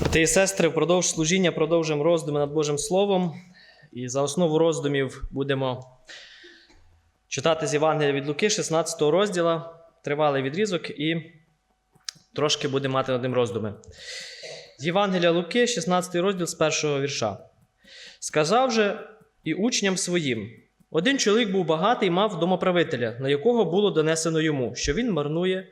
Брати і сестри, впродовж служіння продовжуємо роздуми над Божим Словом. І за основу роздумів будемо читати з Євангелія від Луки, 16 розділа, тривалий відрізок, і трошки будемо мати над ним роздуми. З Євангелія Луки, 16 розділ з першого вірша. Сказав же і учням своїм: один чоловік був багатий, і мав домоправителя, на якого було донесено йому, що він марнує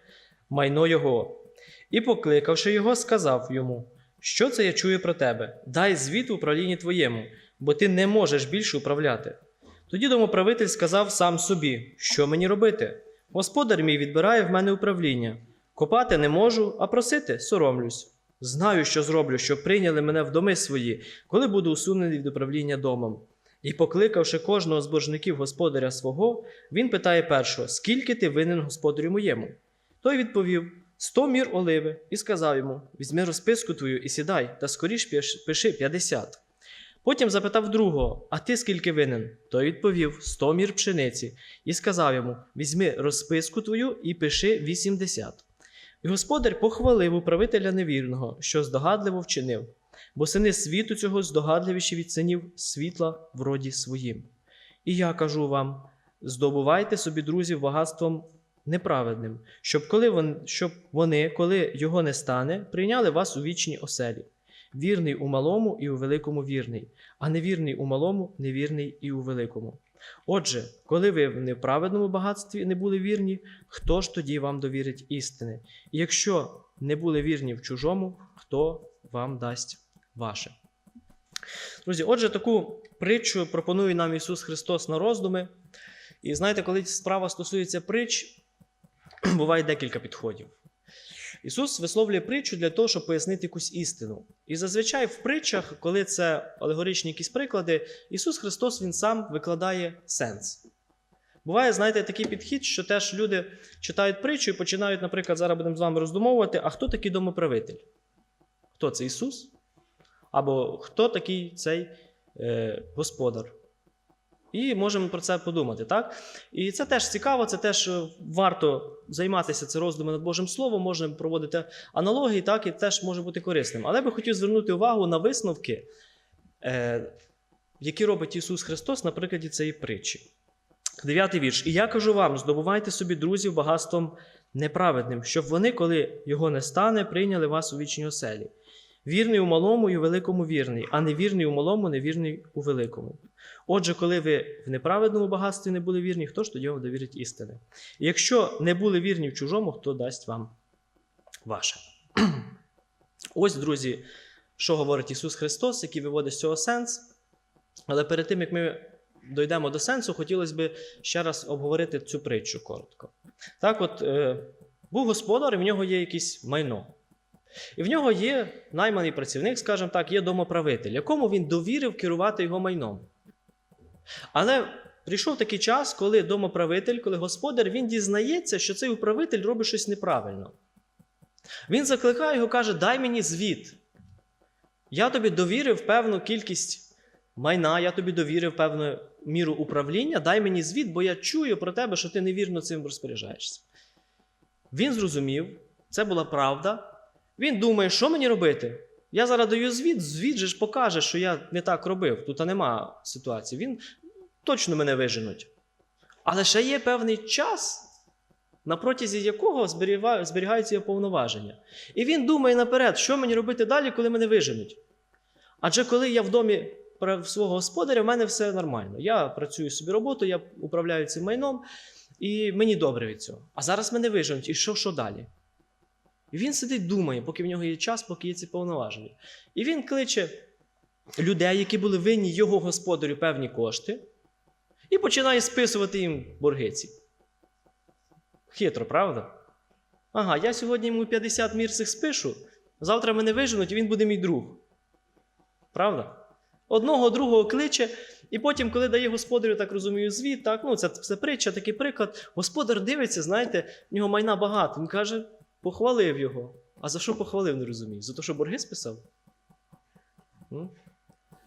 майно його. І, покликавши його, сказав йому: Що це я чую про тебе? Дай звіт в управлінні твоєму, бо ти не можеш більше управляти. Тоді домоправитель сказав сам собі, що мені робити? Господар мій відбирає в мене управління. Копати не можу, а просити соромлюсь. Знаю, що зроблю, щоб прийняли мене в доми свої, коли буду усунений від управління домом. І, покликавши кожного з боржників господаря свого, він питає першого: Скільки ти винен господарю моєму? Той відповів: Сто мір оливи, і сказав йому: Візьми розписку твою і сідай, та скоріш пиши п'ятдесят. Потім запитав другого: А ти скільки винен? Той відповів: Сто мір пшениці, і сказав йому: Візьми розписку твою і пиши вісімдесят. І господар похвалив управителя невірного, що здогадливо вчинив, бо сини світу цього здогадливіші від синів світла в роді своїм. І я кажу вам: здобувайте собі друзів багатством неправедним, щоб, коли вони, щоб вони, коли його не стане, прийняли вас у вічній оселі. Вірний у малому і у великому вірний, а невірний у малому, невірний і у великому. Отже, коли ви в неправедному багатстві не були вірні, хто ж тоді вам довірить істини? І якщо не були вірні в чужому, хто вам дасть ваше? Друзі, отже, таку притчу пропонує нам Ісус Христос на роздуми. І знаєте, коли справа стосується притч, буває декілька підходів. Ісус висловлює притчу для того, щоб пояснити якусь істину. І зазвичай в притчах, коли це алегоричні якісь приклади, Ісус Христос Він сам викладає сенс. Буває, знаєте, такий підхід, що теж люди читають притчу і починають, наприклад, зараз будемо з вами роздумовувати, а хто такий домоправитель? Хто це Ісус? Або хто такий цей е, господар? І можемо про це подумати, так? І це теж цікаво, це теж е, варто займатися це роздуми над Божим Словом, можна проводити аналогії, так, і теж може бути корисним. Але я би хотів звернути увагу на висновки, е, які робить Ісус Христос на прикладі цієї притчі. Дев'ятий вірш. І я кажу вам: здобувайте собі друзів багатством неправедним, щоб вони, коли його не стане, прийняли вас у вічній оселі. Вірний у малому і у великому вірний, а невірний у малому, невірний у великому. Отже, коли ви в неправедному багатстві не були вірні, хто ж тоді вам довірить істини? І якщо не були вірні в чужому, хто дасть вам ваше? Ось, друзі, що говорить Ісус Христос, який виводить з цього сенс. Але перед тим, як ми дійдемо до сенсу, хотілося б ще раз обговорити цю притчу коротко. Так, от е, був господар, і в нього є якесь майно. І в нього є найманий працівник, скажімо так, є домоправитель, якому він довірив керувати його майном. Але прийшов такий час, коли домоправитель, коли господар, він дізнається, що цей управитель робить щось неправильно. Він закликає його, каже: Дай мені звіт. Я тобі довірив певну кількість майна, я тобі довірив певну міру управління, дай мені звіт, бо я чую про тебе, що ти невірно цим розпоряджаєшся. Він зрозумів, це була правда. Він думає, що мені робити? Я зараз даю звіт, звіт же ж покаже, що я не так робив. Тут нема ситуації. Він точно мене виженуть. Але ще є певний час, на протязі якого зберігаються його повноваження. І він думає наперед, що мені робити далі, коли мене виженуть. Адже коли я в домі свого господаря, в мене все нормально. Я працюю собі роботу, я управляю цим майном, і мені добре від цього. А зараз мене виженуть, і що, що далі? І він сидить, думає, поки в нього є час, поки є ці повноваження. І він кличе людей, які були винні його господарю певні кошти, і починає списувати їм борги ці. Хитро, правда? Ага, я сьогодні йому 50 мір цих спишу, завтра мене виженуть, і він буде мій друг. Правда? Одного другого кличе, і потім, коли дає господарю, так розумію, звіт, так, ну це, це притча, такий приклад. Господар дивиться, знаєте, в нього майна багато. Він каже, похвалив його. А за що похвалив, не розумію? За те, що борги списав?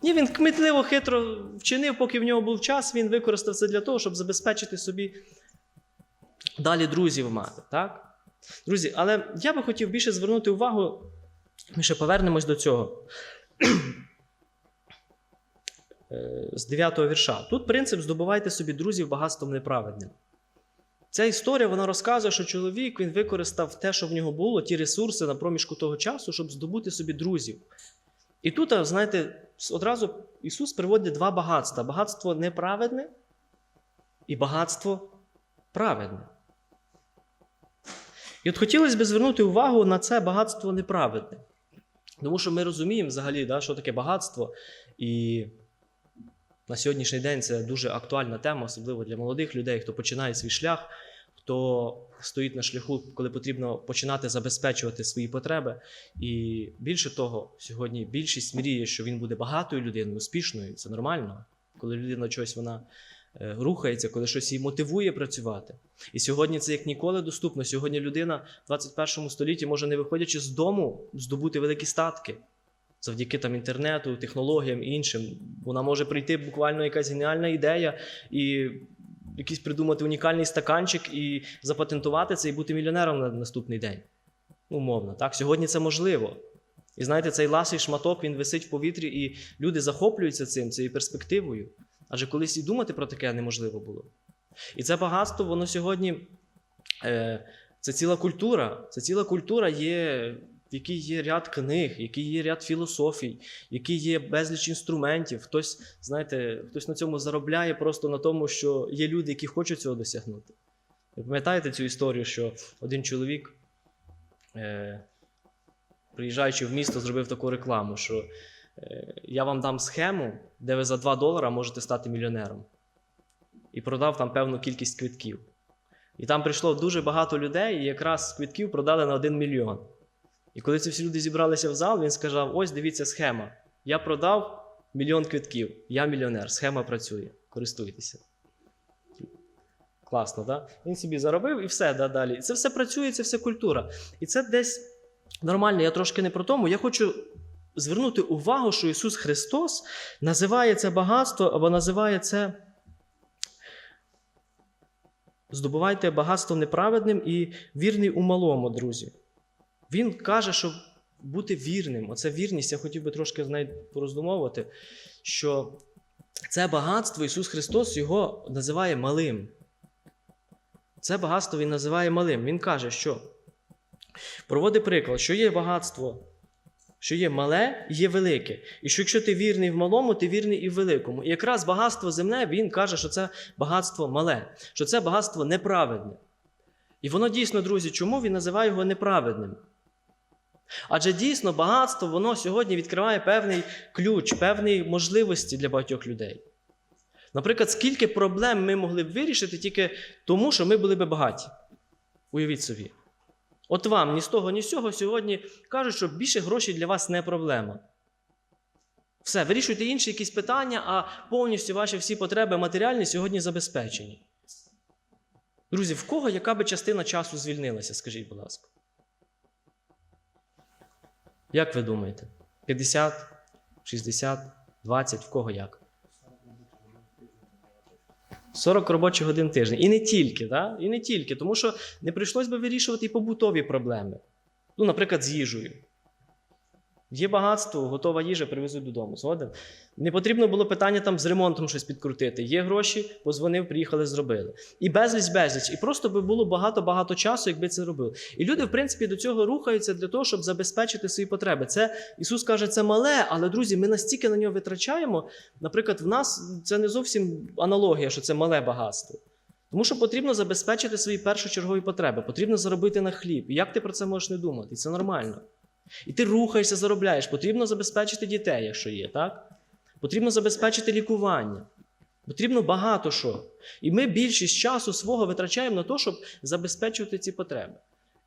Ні, він кмітливо хитро вчинив, поки в нього був час, він використав це для того, щоб забезпечити собі далі друзів мати. Так? Друзі, але я би хотів більше звернути увагу Ми ще повернемось до цього. Е, З 9 вірша. Тут принцип здобувайте собі друзів багатством неправедним. Ця історія вона розказує, що чоловік він використав те, що в нього було, ті ресурси на проміжку того часу, щоб здобути собі друзів. І тут, знаєте, одразу Ісус приводить два багатства: багатство неправедне і багатство праведне. І от хотілося б звернути увагу на це багатство неправедне. Тому що ми розуміємо взагалі, да, що таке багатство. І на сьогоднішній день це дуже актуальна тема, особливо для молодих людей, хто починає свій шлях, хто стоїть на шляху, коли потрібно починати забезпечувати свої потреби. І більше того, сьогодні більшість мріє, що він буде багатою людиною, успішною. Це нормально. Коли людина чогось вона е, рухається, коли щось її мотивує працювати. І сьогодні це як ніколи доступно. Сьогодні людина в 21 столітті може, не виходячи з дому, здобути великі статки. Завдяки там інтернету, технологіям і іншим. Вона може прийти буквально якась геніальна ідея і якийсь придумати унікальний стаканчик і запатентувати це і бути мільйонером на наступний день. Умовно, так? Сьогодні це можливо. І знаєте, цей ласий шматок він висить в повітрі, і люди захоплюються цим, цією перспективою. Адже колись і думати про таке неможливо було. І це багатство, воно сьогодні е, це ціла культура. Це ціла культура є, в якій є ряд книг, в якій є ряд філософій, в якій є безліч інструментів. Хтось, знаєте, хтось на цьому заробляє просто на тому, що є люди, які хочуть цього досягнути. Ви пам'ятаєте цю історію, що один чоловік, е, приїжджаючи в місто, зробив таку рекламу, що е, я вам дам схему, де ви за 2 долара можете стати мільйонером. І продав там певну кількість квитків. І там прийшло дуже багато людей, і якраз квитків продали на 1 мільйон. І коли ці всі люди зібралися в зал, він сказав: ось дивіться схема. Я продав мільйон квитків, я мільйонер, схема працює. Користуйтеся. Класно? Да? Він собі заробив і все да, далі. Це все працює, це все культура. І це десь нормально, я трошки не про тому. Я хочу звернути увагу, що Ісус Христос називає це багатство або називає це. Здобувайте багатство неправедним і вірний у малому, друзі. Він каже, що бути вірним, оце вірність, я хотів би трошки з нею пороздумовувати, що це багатство Ісус Христос його називає малим. Це багатство Він називає малим. Він каже, що проводить приклад, що є багатство, що є мале є велике. І що якщо ти вірний в малому, ти вірний і в великому. І якраз багатство земне, він каже, що це багатство мале, що це багатство неправедне. І воно дійсно, друзі, чому він називає його неправедним? Адже дійсно багатство воно сьогодні відкриває певний ключ, певні можливості для багатьох людей. Наприклад, скільки проблем ми могли б вирішити тільки тому, що ми були б багаті. Уявіть собі. От вам ні з того, ні з цього сьогодні кажуть, що більше грошей для вас не проблема. Все, вирішуйте інші якісь питання, а повністю ваші всі потреби матеріальні сьогодні забезпечені. Друзі, в кого яка би частина часу звільнилася, скажіть, будь ласка? Як ви думаєте? 50, 60, 20, в кого як? 40 робочих годин тиждень. І не тільки, да? і не тільки, тому що не прийшлось би вирішувати і побутові проблеми. Ну, наприклад, з їжею. Є багатство, готова їжа, привезуть додому. Згоден? Не потрібно було питання там з ремонтом щось підкрутити. Є гроші, позвонив, приїхали, зробили. І безліч, безліч. І просто би було багато-багато часу, якби це робили. І люди, в принципі, до цього рухаються для того, щоб забезпечити свої потреби. Це Ісус каже, це мале, але друзі, ми настільки на нього витрачаємо. Наприклад, в нас це не зовсім аналогія, що це мале багатство. Тому що потрібно забезпечити свої першочергові потреби, потрібно заробити на хліб. І як ти про це можеш не думати? Це нормально. І ти рухаєшся, заробляєш. Потрібно забезпечити дітей, якщо є, так? Потрібно забезпечити лікування. Потрібно багато що. І ми більшість часу свого витрачаємо на те, щоб забезпечувати ці потреби.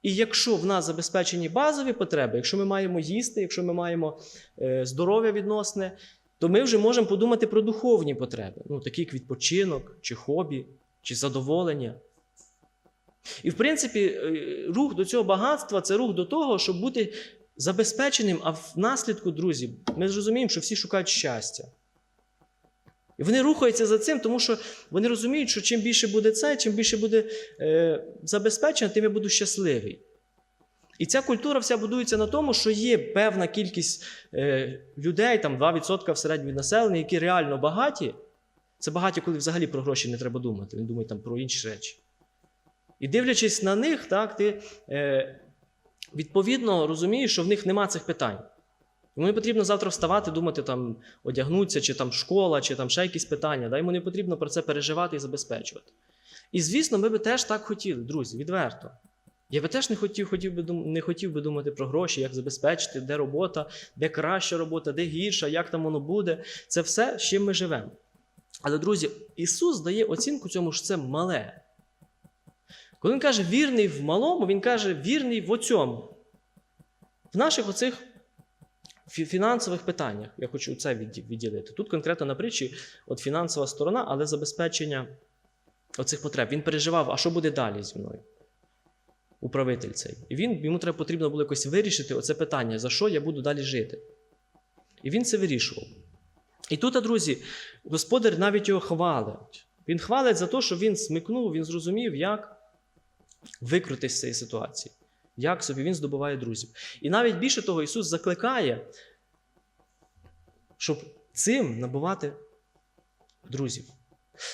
І якщо в нас забезпечені базові потреби, якщо ми маємо їсти, якщо ми маємо е, здоров'я відносне, то ми вже можемо подумати про духовні потреби, ну, такі як відпочинок, чи хобі, чи задоволення. І, в принципі, е, рух до цього багатства це рух до того, щоб бути забезпеченим, а в наслідку, друзі, ми зрозуміємо, що всі шукають щастя. І вони рухаються за цим, тому що вони розуміють, що чим більше буде це, чим більше буде е, забезпечено, тим я буду щасливий. І ця культура вся будується на тому, що є певна кількість е, людей, там 2% в середньому населення, які реально багаті. Це багаті, коли взагалі про гроші не треба думати. Він думає там про інші речі. І дивлячись на них, так, ти е, відповідно розумієш, що в них нема цих питань. Йому не потрібно завтра вставати, думати, там, одягнутися, чи там школа, чи там ще якісь питання. Да? Йому не потрібно про це переживати і забезпечувати. І звісно, ми би теж так хотіли, друзі, відверто. Я би теж не хотів, хотів би, не хотів би думати про гроші, як забезпечити, де робота, де краща робота, де гірша, як там воно буде. Це все, з чим ми живемо. Але, друзі, Ісус дає оцінку цьому, що це мале. Коли Він каже вірний в малому, Він каже вірний в оцьому. В наших оцих фінансових питаннях. Я хочу це відділити. Тут конкретно на притчі от фінансова сторона, але забезпечення оцих потреб. Він переживав, а що буде далі зі мною? Управитель цей. І він, йому треба потрібно було якось вирішити оце питання, за що я буду далі жити. І він це вирішував. І тут, друзі, господар навіть його хвалить. Він хвалить за те, що він смикнув, він зрозумів, як викрутитися з цієї ситуації, як собі він здобуває друзів. І навіть більше того, Ісус закликає, щоб цим набувати друзів.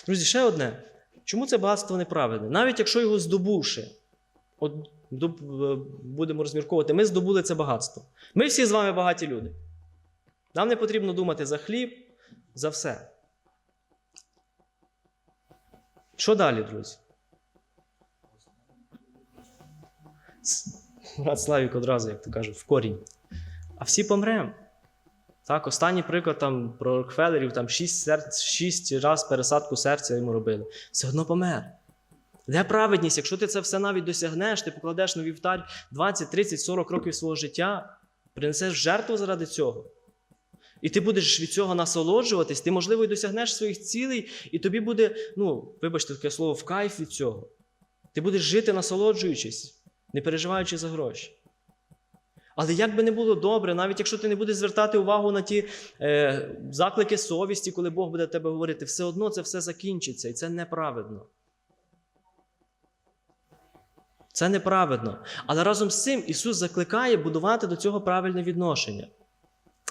Друзі, ще одне. Чому це багатство неправедне? Навіть якщо його здобувши, от е, будемо розмірковувати, ми здобули це багатство. Ми всі з вами багаті люди. Нам не потрібно думати за хліб, за все. Що далі, друзі? Брат Славік одразу, як то кажуть, в корінь. А всі помремо. Так, останній приклад там, про Рокфеллерів, там шість, серць, шість раз пересадку серця йому робили. Все одно помер. Де праведність? Якщо ти це все навіть досягнеш, ти покладеш на вівтар 20, 30, 40 років свого життя, принесеш жертву заради цього. І ти будеш від цього насолоджуватись, ти, можливо, і досягнеш своїх цілей, і тобі буде, ну, вибачте таке слово, в кайф від цього. Ти будеш жити, насолоджуючись, не переживаючи за гроші. Але як би не було добре, навіть якщо ти не будеш звертати увагу на ті е, заклики совісті, коли Бог буде тебе говорити, все одно це все закінчиться, і це неправедно. Це неправедно. Але разом з цим Ісус закликає будувати до цього правильне відношення.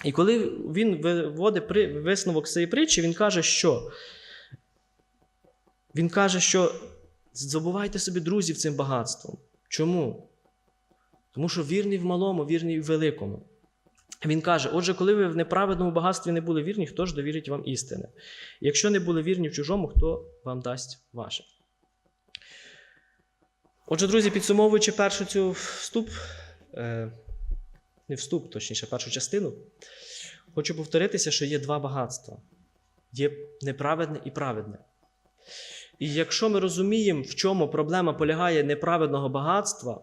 І коли Він виводить висновок цієї притчі, Він каже, що? Він каже, що забувайте собі друзів цим багатством. Чому? Тому що вірний в малому, вірний в великому. Він каже: отже, коли ви в неправедному багатстві не були вірні, хто ж довірить вам істини? Якщо не були вірні в чужому, хто вам дасть ваше? Отже, друзі, підсумовуючи першу цю вступ, е, не вступ, точніше, першу частину, хочу повторитися, що є два багатства: є неправедне і праведне. І якщо ми розуміємо, в чому проблема полягає неправедного багатства,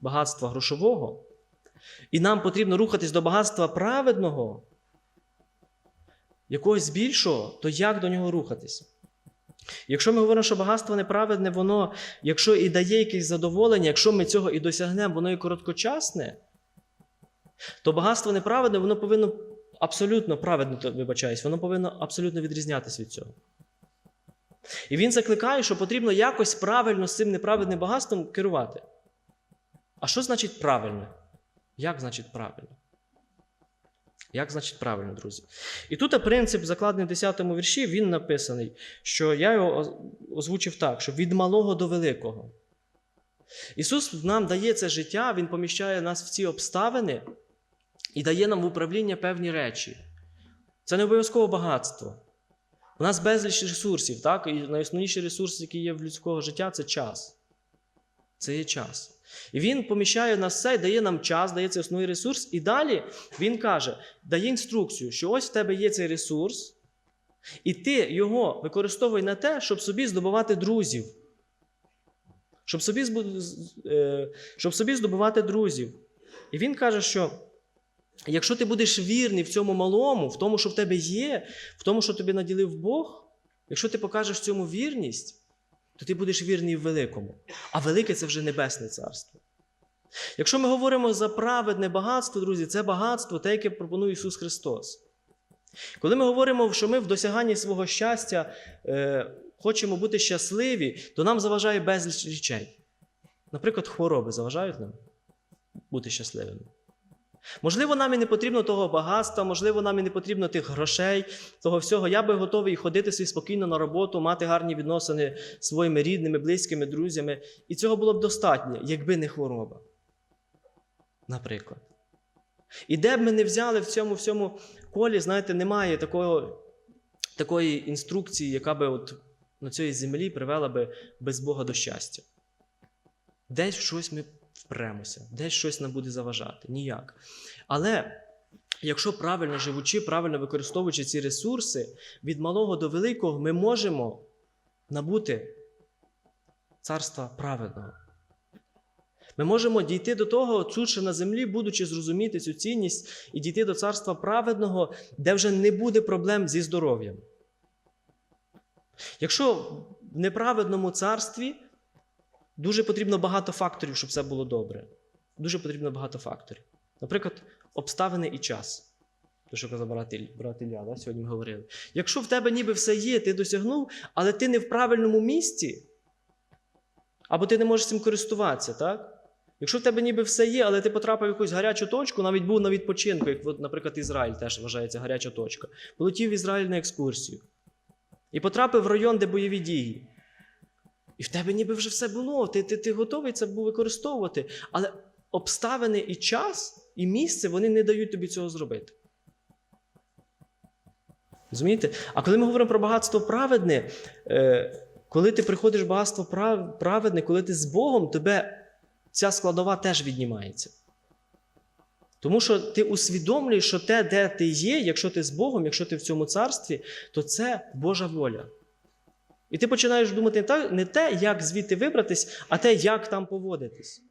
багатства грошового, і нам потрібно рухатись до багатства праведного, якогось більшого, то як до нього рухатись? Якщо ми говоримо, що багатство неправедне, воно, якщо і дає якесь задоволення, якщо ми цього і досягнемо, воно і короткочасне, то багатство неправедне, воно повинно абсолютно праведно, то, вибачаюсь, воно повинно абсолютно відрізнятися від цього. І він закликає, що потрібно якось правильно з цим неправедним багатством керувати. А що значить правильно? Як значить правильно? Як значить правильно, друзі? І тут принцип, закладений в 10 вірші, він написаний, що я його озвучив так: що від малого до великого. Ісус нам дає це життя, Він поміщає нас в ці обставини і дає нам в управління певні речі. Це не обов'язково багатство. У нас безліч ресурсів, так? І найосновніший ресурс, який є в людського життя, це час. Це є час. І він поміщає нас все, дає нам час, дає цей основний ресурс. І далі він каже, дає інструкцію, що ось в тебе є цей ресурс, і ти його використовуй на те, щоб собі здобувати друзів. Щоб собі, е, щоб собі здобувати друзів. І він каже, що якщо ти будеш вірний в цьому малому, в тому, що в тебе є, в тому, що тобі наділив Бог, якщо ти покажеш в цьому вірність, то ти будеш вірний в великому. А велике це вже небесне царство. Якщо ми говоримо за праведне багатство, друзі, це багатство, те, яке пропонує Ісус Христос. Коли ми говоримо, що ми в досяганні свого щастя е, хочемо бути щасливі, то нам заважає безліч речей. Наприклад, хвороби заважають нам. бути щасливими. Можливо, нам і не потрібно того багатства, можливо, нам і не потрібно тих грошей, того всього. Я би готовий ходити собі спокійно на роботу, мати гарні відносини з своїми рідними, близькими, друзями. І цього було б достатньо, якби не хвороба. Наприклад. І де б ми не взяли в цьому всьому колі, знаєте, немає такого, такої інструкції, яка би от на цій землі привела би без Бога до щастя. Десь щось ми впремося, десь щось нам буде заважати. Ніяк. Але якщо правильно живучи, правильно використовуючи ці ресурси, від малого до великого ми можемо набути царства праведного. Ми можемо дійти до того, цуче на землі, будучи зрозуміти цю цінність, і дійти до царства праведного, де вже не буде проблем зі здоров'ям. Якщо в неправедному царстві дуже потрібно багато факторів, щоб все було добре. Дуже потрібно багато факторів. Наприклад, обставини і час. Те, що казав брат, Іль- брат Ілля, да? сьогодні ми говорили. Якщо в тебе ніби все є, ти досягнув, але ти не в правильному місці, або ти не можеш цим користуватися, так? Якщо в тебе ніби все є, але ти потрапив в якусь гарячу точку, навіть був на відпочинку, як, наприклад, Ізраїль теж вважається гаряча точка, полетів в Ізраїль на екскурсію і потрапив в район, де бойові дії. І в тебе ніби вже все було, ти, ти, ти готовий це використовувати. Але обставини і час, і місце вони не дають тобі цього зробити. Розумієте? А коли ми говоримо про багатство праведне, е, коли ти приходиш в багатство праведне, коли ти з Богом, тебе ця складова теж віднімається. Тому що ти усвідомлюєш, що те, де ти є, якщо ти з Богом, якщо ти в цьому царстві, то це Божа воля. І ти починаєш думати не те, як звідти вибратись, а те, як там поводитись.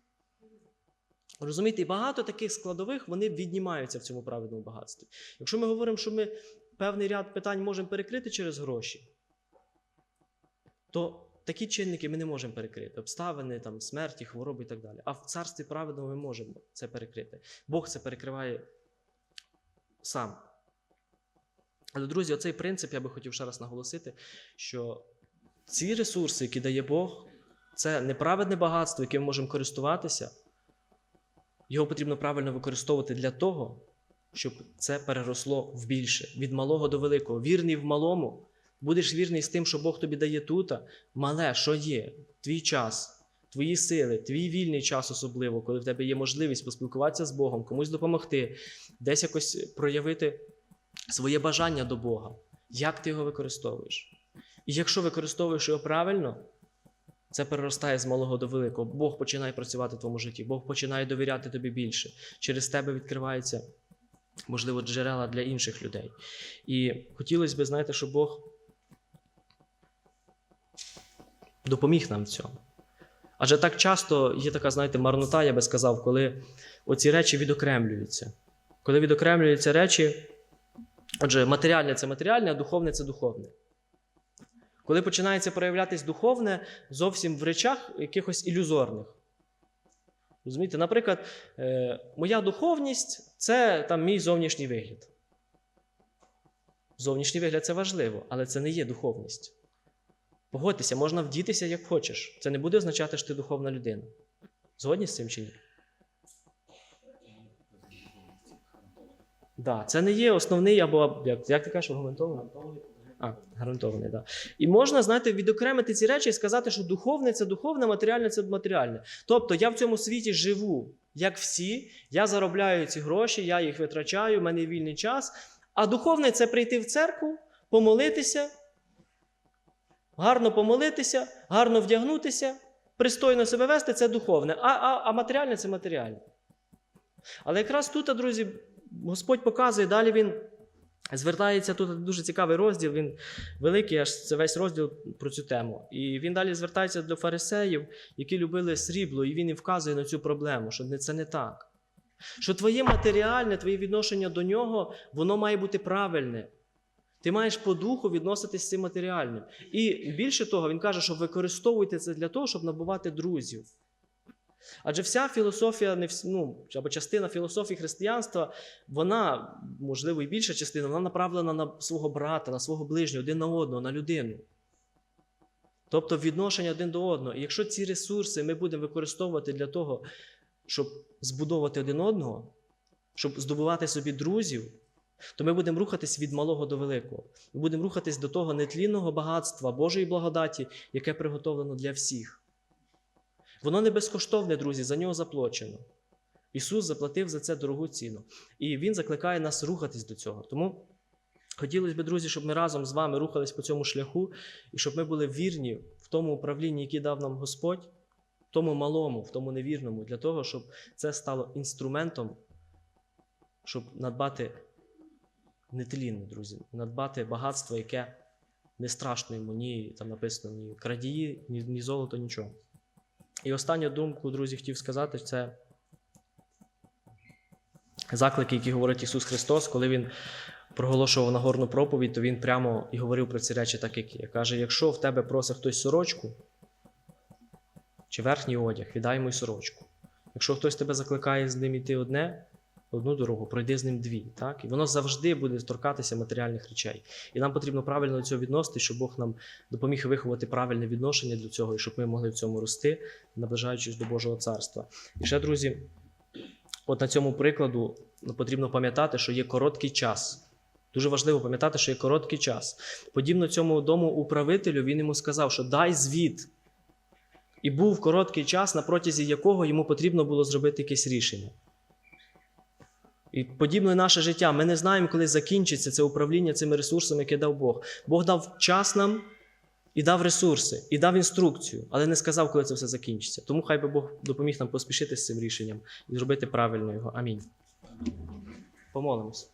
Розумієте, і багато таких складових вони віднімаються в цьому праведному багатстві. Якщо ми говоримо, що ми певний ряд питань можемо перекрити через гроші, то такі чинники ми не можемо перекрити. Обставини, там, смерті, хвороби і так далі. А в царстві праведному ми можемо це перекрити. Бог це перекриває сам. Але, друзі, оцей принцип я би хотів ще раз наголосити, що ці ресурси, які дає Бог, це неправедне багатство, яким ми можемо користуватися. Його потрібно правильно використовувати для того, щоб це переросло в більше, від малого до великого. Вірний в малому, будеш вірний з тим, що Бог тобі дає тут, мале, що є, твій час, твої сили, твій вільний час, особливо, коли в тебе є можливість поспілкуватися з Богом, комусь допомогти, десь якось проявити своє бажання до Бога. Як ти його використовуєш? І якщо використовуєш його правильно, це переростає з малого до великого. Бог починає працювати в твоєму житті, Бог починає довіряти тобі більше. Через тебе відкриваються, можливо, джерела для інших людей. І хотілося б, знаєте, щоб Бог допоміг нам в цьому. Адже так часто є така, знаєте, марнота, я би сказав, коли оці речі відокремлюються. Коли відокремлюються речі, отже, матеріальне це матеріальне, а духовне це духовне. Коли починається проявлятись духовне зовсім в речах якихось ілюзорних. Розумієте, наприклад, е, моя духовність це там мій зовнішній вигляд. Зовнішній вигляд це важливо, але це не є духовність. Погодьтеся, можна вдітися як хочеш. Це не буде означати, що ти духовна людина. Згодні з цим чи ні? Да, це не є основний або як, як ти кажеш, аргументований? А, гарантований. Да. І можна, знаєте, відокремити ці речі і сказати, що духовне це духовне, матеріальне це матеріальне. Тобто я в цьому світі живу, як всі, я заробляю ці гроші, я їх витрачаю, в мене вільний час. А духовне це прийти в церкву, помолитися, гарно помолитися, гарно вдягнутися, пристойно себе вести це духовне, а, а, а матеріальне це матеріальне. Але якраз тут, друзі, Господь показує, далі він звертається тут дуже цікавий розділ, він великий, аж це весь розділ про цю тему. І він далі звертається до фарисеїв, які любили срібло, і він їм вказує на цю проблему, що це не так. Що твоє матеріальне, твоє відношення до нього, воно має бути правильне. Ти маєш по духу відноситись з цим матеріальним. І більше того, він каже, що використовуйте це для того, щоб набувати друзів. Адже вся філософія, не вс- ну, або частина філософії християнства, вона, можливо, і більша частина, вона направлена на свого брата, на свого ближнього, один на одного, на людину. Тобто відношення один до одного. І якщо ці ресурси ми будемо використовувати для того, щоб збудовувати один одного, щоб здобувати собі друзів, то ми будемо рухатись від малого до великого. Ми будемо рухатись до того нетлінного багатства Божої благодаті, яке приготовлено для всіх. Воно не безкоштовне, друзі, за нього заплачено. Ісус заплатив за це дорогу ціну. І Він закликає нас рухатись до цього. Тому хотілося б, друзі, щоб ми разом з вами рухались по цьому шляху, і щоб ми були вірні в тому управлінні, яке дав нам Господь, в тому малому, в тому невірному, для того, щоб це стало інструментом, щоб надбати нетлінне, друзі, надбати багатство, яке не страшно йому, ні там написано, ні крадії, ні, ні золото, нічого. І останню думку, друзі, хотів сказати, це заклики, які говорить Ісус Христос, коли Він проголошував Нагорну проповідь, то Він прямо і говорив про ці речі, так як є. Каже: якщо в тебе просить хтось сорочку чи верхній одяг, віддай йому сорочку. Якщо хтось тебе закликає з ним йти одне, одну дорогу, пройди з ним дві. Так? І воно завжди буде торкатися матеріальних речей. І нам потрібно правильно до цього відносити, щоб Бог нам допоміг виховати правильне відношення до цього, і щоб ми могли в цьому рости, наближаючись до Божого царства. І ще, друзі, от на цьому прикладу ну, потрібно пам'ятати, що є короткий час. Дуже важливо пам'ятати, що є короткий час. Подібно цьому дому управителю, він йому сказав, що дай звіт. І був короткий час, на протязі якого йому потрібно було зробити якесь рішення. І подібно наше життя. Ми не знаємо, коли закінчиться це управління цими ресурсами, яке дав Бог. Бог дав час нам і дав ресурси, і дав інструкцію, але не сказав, коли це все закінчиться. Тому хай би Бог допоміг нам поспішити з цим рішенням і зробити правильно його. Амінь. Помолимось.